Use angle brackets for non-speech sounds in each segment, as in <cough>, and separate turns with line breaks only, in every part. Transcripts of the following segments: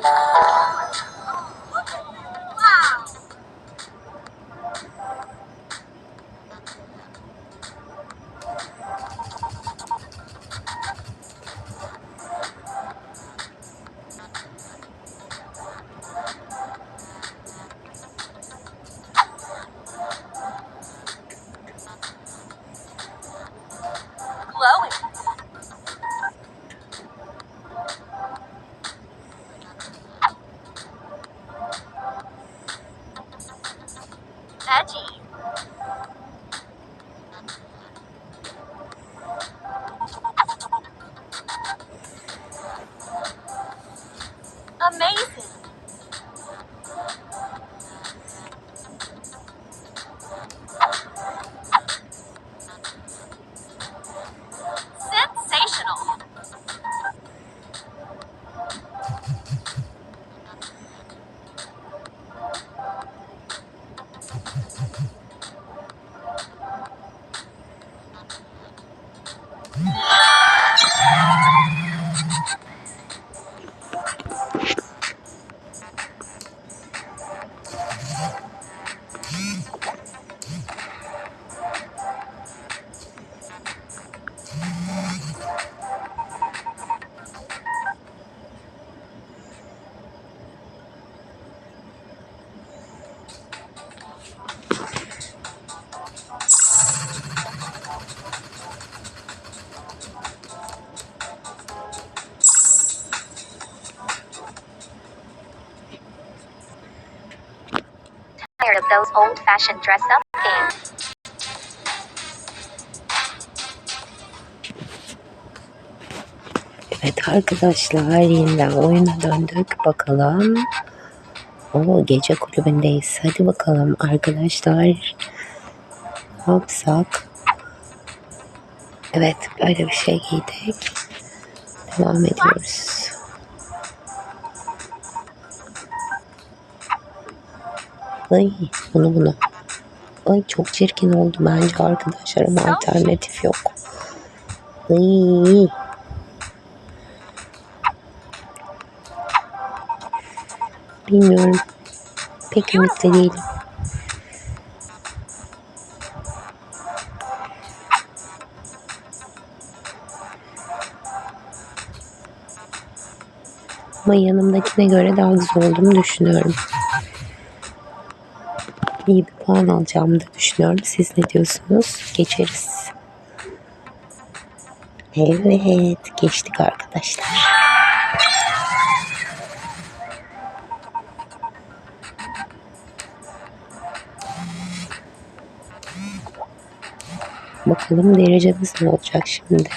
Thank <laughs> you.
Tired of those old fashioned dress up games.
Evet arkadaşlar yeniden oyuna döndük. Bakalım. O gece kulübündeyiz. Hadi bakalım arkadaşlar. Ne yapsak? Evet böyle bir şey giydik. Devam ediyoruz. Ay bunu bunu. Ay çok çirkin oldu bence arkadaşlar ama alternatif yok. Ay. Bilmiyorum. Pek ümitli değilim. Ama yanımdakine göre daha güzel olduğumu düşünüyorum. İyi bir puan alacağımı da düşünüyorum. Siz ne diyorsunuz? Geçeriz. Evet, geçtik arkadaşlar. Bakalım derecemiz ne olacak şimdi.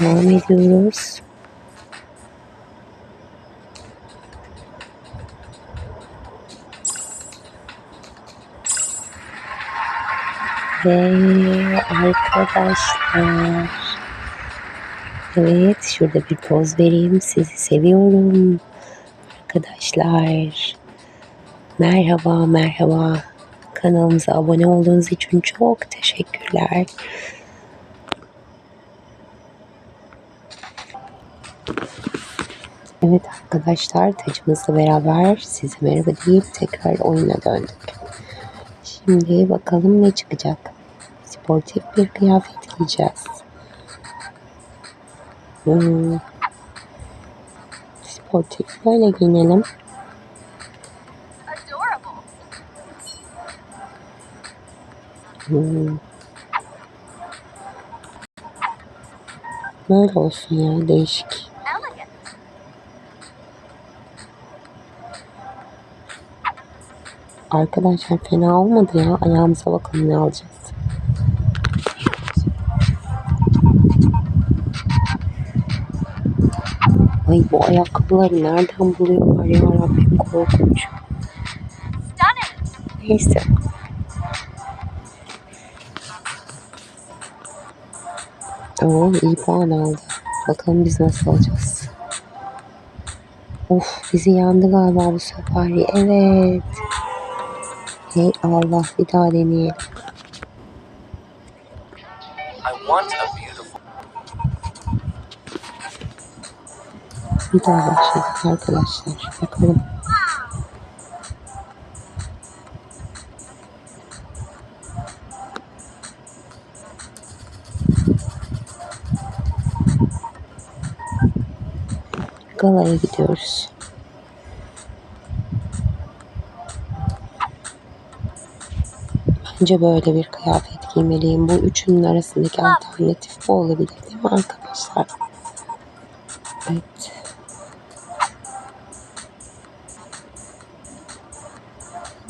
Devam ediyoruz. Ve arkadaşlar. Evet şurada bir poz vereyim. Sizi seviyorum. Arkadaşlar. Merhaba merhaba. Kanalımıza abone olduğunuz için çok teşekkürler. Evet arkadaşlar tacımızla beraber size merhaba deyip tekrar oyuna döndük. Şimdi bakalım ne çıkacak. Sportif bir kıyafet giyeceğiz. Hmm. Sportif böyle giyinelim. Hmm. Böyle olsun ya değişik. Arkadaşlar fena olmadı ya. Ayağımıza bakalım ne alacağız. Ay bu ayakkabıları nereden buluyorlar ya Rabbim korkunç. Neyse. Oo iyi puan aldı. Bakalım biz nasıl alacağız. Of bizi yandı galiba bu sefer. Evet. Hey Allah bir daha deneyelim. Bir daha başladık arkadaşlar. Bakalım. Galaya gidiyoruz. Bence böyle bir kıyafet giymeliyim. Bu üçünün arasındaki alternatif bu olabilir değil mi arkadaşlar? Evet.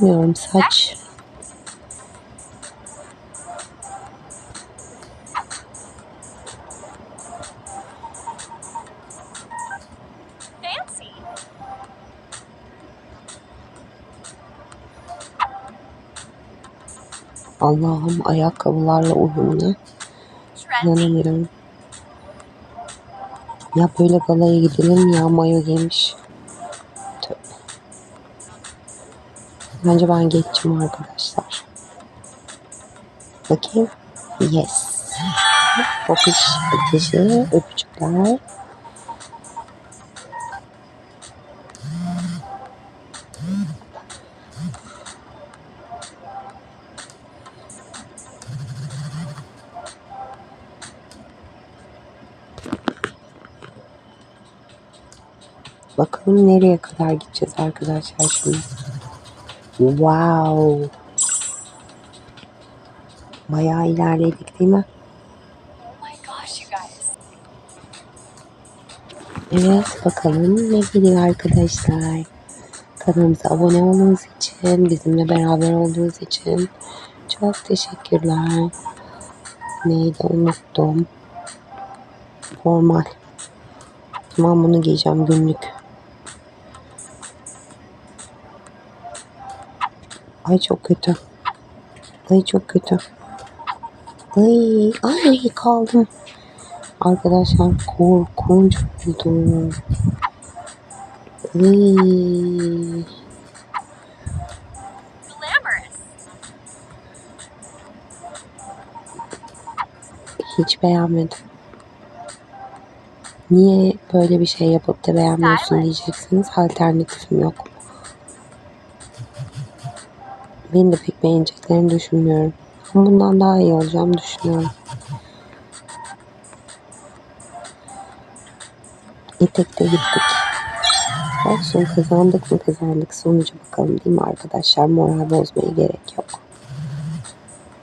Bilmiyorum saç. Allah'ım ayakkabılarla uyumlu. İnanamıyorum. Ya böyle galaya gidilir mi ya mayo giymiş. Bence ben geçeceğim arkadaşlar. Bakayım. Yes. Bakış atışı, öpücükler. Bakalım nereye kadar gideceğiz arkadaşlar şimdi. Wow. Bayağı ilerledik değil mi?
Oh.
Evet bakalım ne geliyor arkadaşlar. Kanalımıza abone olduğunuz için, bizimle beraber olduğunuz için çok teşekkürler. Neydi unuttum. Formal. Tamam bunu giyeceğim günlük. Ay çok kötü. Ay çok kötü. Ay, ay kaldım. Arkadaşlar korkunç oldu. Ay, hiç beğenmedim. Niye böyle bir şey yapıp da beğenmiyorsun diyeceksiniz. Alternatifim yok. Beni de pek beğeneceklerini düşünmüyorum. Bundan daha iyi olacağım düşünüyorum. Etekte gittik. Olsun kazandık mı kazandık. Sonuca bakalım değil mi arkadaşlar? Moral bozmaya gerek yok.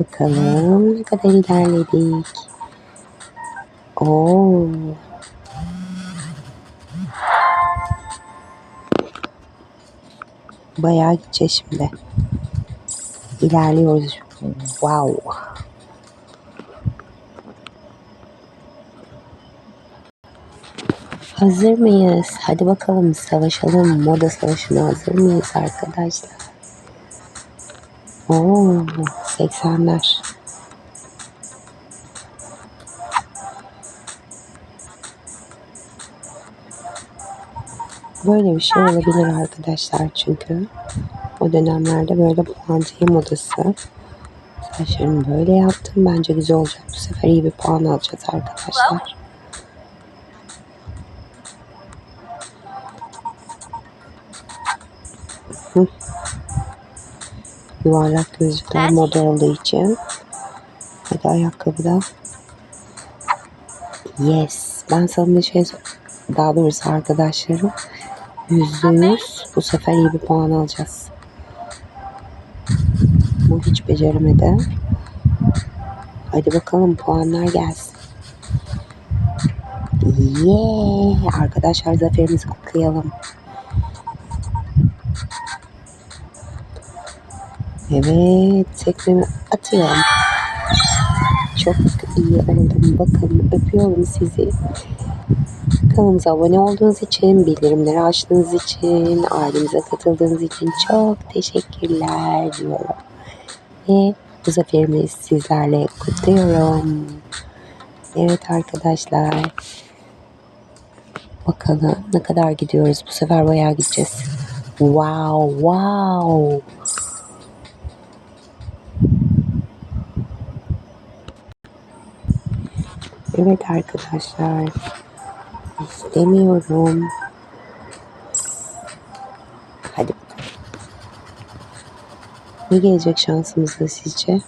Bakalım ne kadar ilerledik. Oo. Bayağı gideceğiz şimdi. İlerliyoruz. Wow. Hazır mıyız? Hadi bakalım savaşalım. Moda savaşına hazır mıyız arkadaşlar? Oo, 80'ler. Böyle bir şey olabilir arkadaşlar çünkü o dönemlerde böyle puantiye modası. Saçlarımı böyle yaptım. Bence güzel olacak. Bu sefer iyi bir puan alacağız arkadaşlar. Yuvarlak gözlükler moda olduğu için. Hadi ayakkabıda. Yes. Ben sana bir şey daha doğrusu arkadaşlarım yüzde yüz bu sefer iyi bir puan alacağız. Bu hiç beceremedi. Hadi bakalım puanlar gelsin. Yeah. Arkadaşlar zaferimizi kutlayalım. Evet, tekmemi atıyorum. Çok iyi oldum. Bakın öpüyorum sizi. Kanalımıza abone olduğunuz için, bildirimleri açtığınız için, ailemize katıldığınız için çok teşekkürler diyorum. Ve bu zaferimi sizlerle kutluyorum. Evet arkadaşlar. Bakalım ne kadar gidiyoruz. Bu sefer bayağı gideceğiz. Wow, wow. Evet arkadaşlar. İstemiyorum. Hadi bakalım. Ne gelecek şansımıza sizce?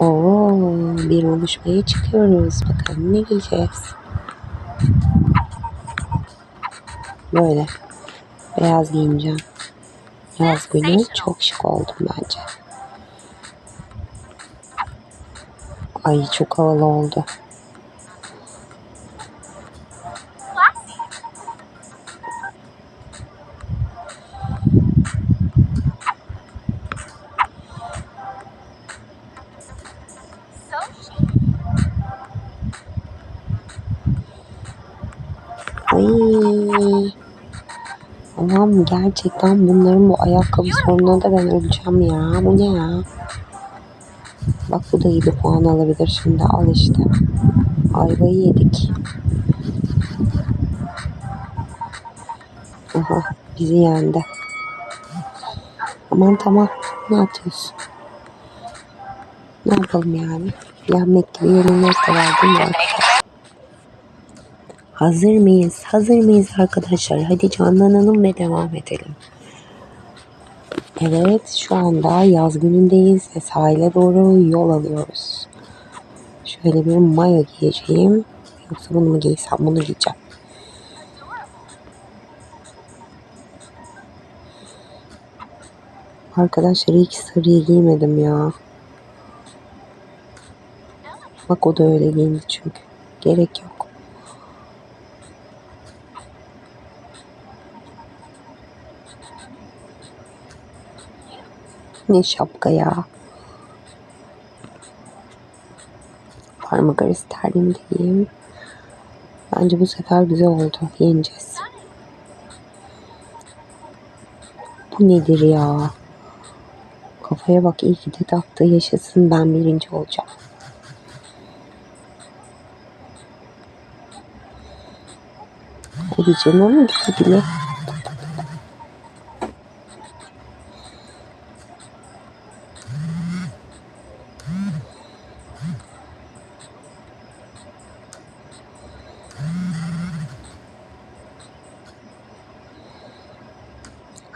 Oo, bir buluşmaya çıkıyoruz. Bakalım ne giyeceğiz. Böyle. Beyaz giyineceğim. Yaz günü çok şık oldum bence. Ay çok havalı oldu. Allah'ım gerçekten bunların bu ayakkabı sorununa da ben öleceğim ya. Bu ne ya? Bak bu da iyi bir puan alabilir şimdi. Al işte. Ayvayı yedik. Aha bizi yendi. Aman tamam. Ne yapıyorsun? Ne yapalım yani? Yenmek gibi yenilmek de var değil mi? Hazır mıyız? Hazır mıyız arkadaşlar? Hadi canlanalım ve devam edelim. Evet, şu anda yaz günündeyiz ve sahile doğru yol alıyoruz. Şöyle bir mayo giyeceğim. Yoksa bunu mu giysem? Bunu giyeceğim. Arkadaşlar ilk sarıyı giymedim ya. Bak o da öyle giyindi çünkü. Gerek yok. Ne şapka ya. Parmak arası terliğimi de giyeyim. Bence bu sefer güzel oldu. Yeneceğiz. Bu nedir ya? Kafaya bak iyi ki de taktı yaşasın ben birinci olacağım. Hadi canım güle güle.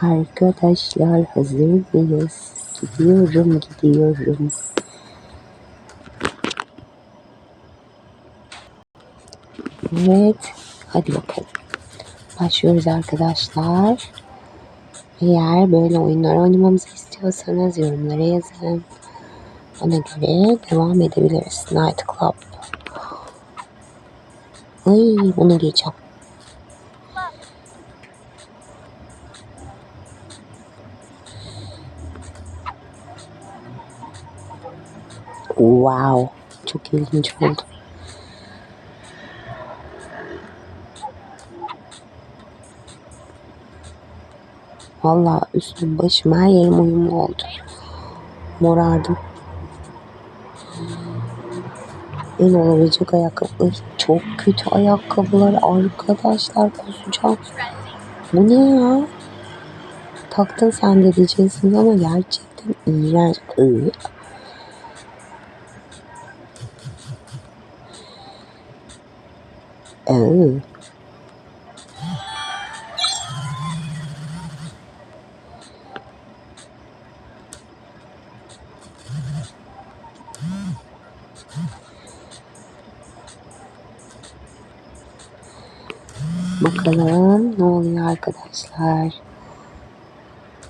Arkadaşlar hazır mıyız? Gidiyorum gidiyorum. Evet. Hadi bakalım. Başlıyoruz arkadaşlar. Eğer böyle oyunlar oynamamızı istiyorsanız yorumlara yazın. Ona göre devam edebiliriz. Night Club. Ay bunu geçeceğim. Wow. Çok ilginç oldu. Valla üstüm başım her yerim uyumlu oldu. Morardım. En olabilecek ayakkabı. Çok kötü ayakkabılar arkadaşlar kusacağım. Bu ne ya? Taktın sen de diyeceksiniz ama gerçekten iğrenç. Iı. Bakalım ne oluyor arkadaşlar.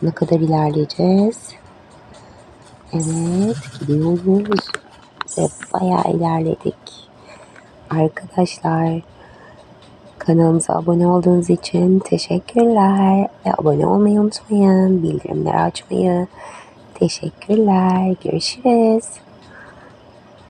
Ne kadar ilerleyeceğiz? Evet gidiyoruz. Ve bayağı ilerledik. Arkadaşlar kanalımıza abone olduğunuz için teşekkürler. Ve abone olmayı unutmayın. Bildirimleri açmayı. Teşekkürler. Görüşürüz.